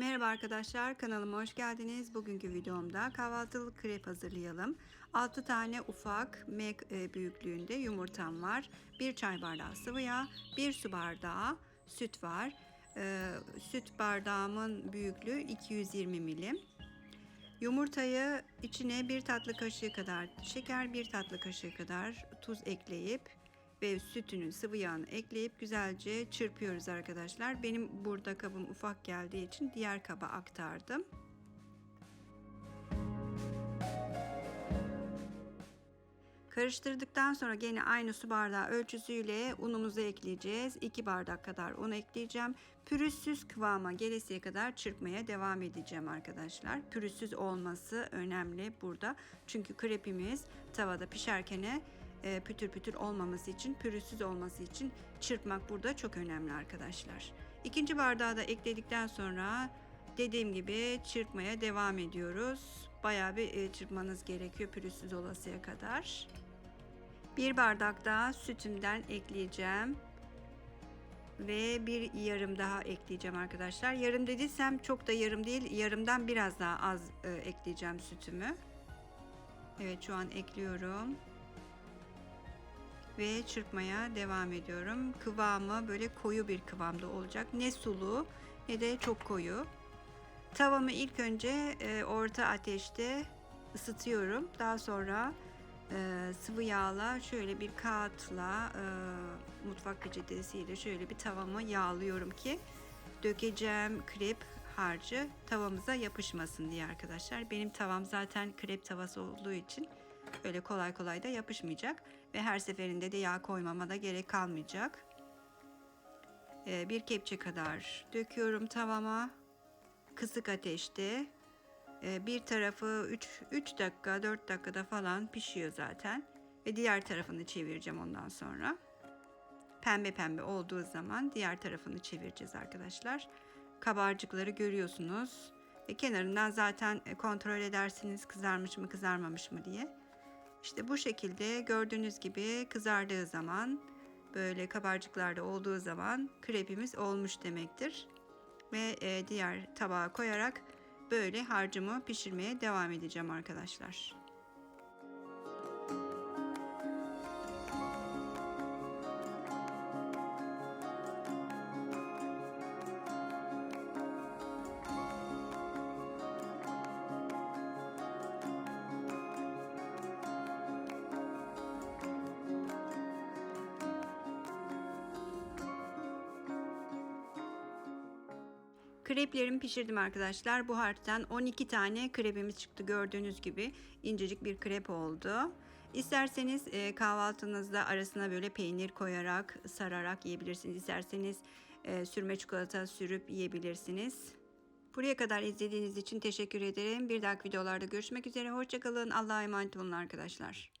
Merhaba arkadaşlar kanalıma hoş geldiniz. Bugünkü videomda kahvaltılık krep hazırlayalım. 6 tane ufak mek e, büyüklüğünde yumurtam var. 1 çay bardağı sıvı yağ, 1 su bardağı süt var. Ee, süt bardağımın büyüklüğü 220 milim. Yumurtayı içine bir tatlı kaşığı kadar şeker, bir tatlı kaşığı kadar tuz ekleyip ve sütünün sıvı yağını ekleyip güzelce çırpıyoruz arkadaşlar. Benim burada kabım ufak geldiği için diğer kaba aktardım. Karıştırdıktan sonra gene aynı su bardağı ölçüsüyle unumuzu ekleyeceğiz. 2 bardak kadar un ekleyeceğim. Pürüzsüz kıvama gelesiye kadar çırpmaya devam edeceğim arkadaşlar. Pürüzsüz olması önemli burada. Çünkü krepimiz tavada pişerken e, pütür pütür olmaması için, pürüzsüz olması için çırpmak burada çok önemli arkadaşlar. İkinci bardağı da ekledikten sonra dediğim gibi çırpmaya devam ediyoruz. Bayağı bir e, çırpmanız gerekiyor pürüzsüz olasıya kadar. Bir bardak daha sütümden ekleyeceğim. Ve bir yarım daha ekleyeceğim arkadaşlar. Yarım dediysem çok da yarım değil. Yarımdan biraz daha az e, ekleyeceğim sütümü. Evet şu an ekliyorum. Ve çırpmaya devam ediyorum. Kıvamı böyle koyu bir kıvamda olacak. Ne sulu ne de çok koyu. Tavamı ilk önce e, orta ateşte ısıtıyorum. Daha sonra e, sıvı yağla şöyle bir kağıtla e, mutfak peçetesiyle şöyle bir tavamı yağlıyorum ki dökeceğim krep harcı tavamıza yapışmasın diye arkadaşlar. Benim tavam zaten krep tavası olduğu için öyle kolay kolay da yapışmayacak. Ve her seferinde de yağ koymama da gerek kalmayacak. E, bir kepçe kadar döküyorum tavama. Kısık ateşte. E, bir tarafı 3, 3 dakika 4 dakikada falan pişiyor zaten. Ve diğer tarafını çevireceğim ondan sonra. Pembe pembe olduğu zaman diğer tarafını çevireceğiz arkadaşlar. Kabarcıkları görüyorsunuz. Ve kenarından zaten e, kontrol edersiniz kızarmış mı kızarmamış mı diye işte bu şekilde gördüğünüz gibi kızardığı zaman böyle kabarcıklarda olduğu zaman krepimiz olmuş demektir ve e, diğer tabağa koyarak böyle harcımı pişirmeye devam edeceğim arkadaşlar. Kreplerimi pişirdim arkadaşlar. Bu harçtan 12 tane krepimiz çıktı. Gördüğünüz gibi incecik bir krep oldu. İsterseniz e, kahvaltınızda arasına böyle peynir koyarak, sararak yiyebilirsiniz. İsterseniz e, sürme çikolata sürüp yiyebilirsiniz. Buraya kadar izlediğiniz için teşekkür ederim. Bir dahaki videolarda görüşmek üzere. Hoşçakalın. Allah'a emanet olun arkadaşlar.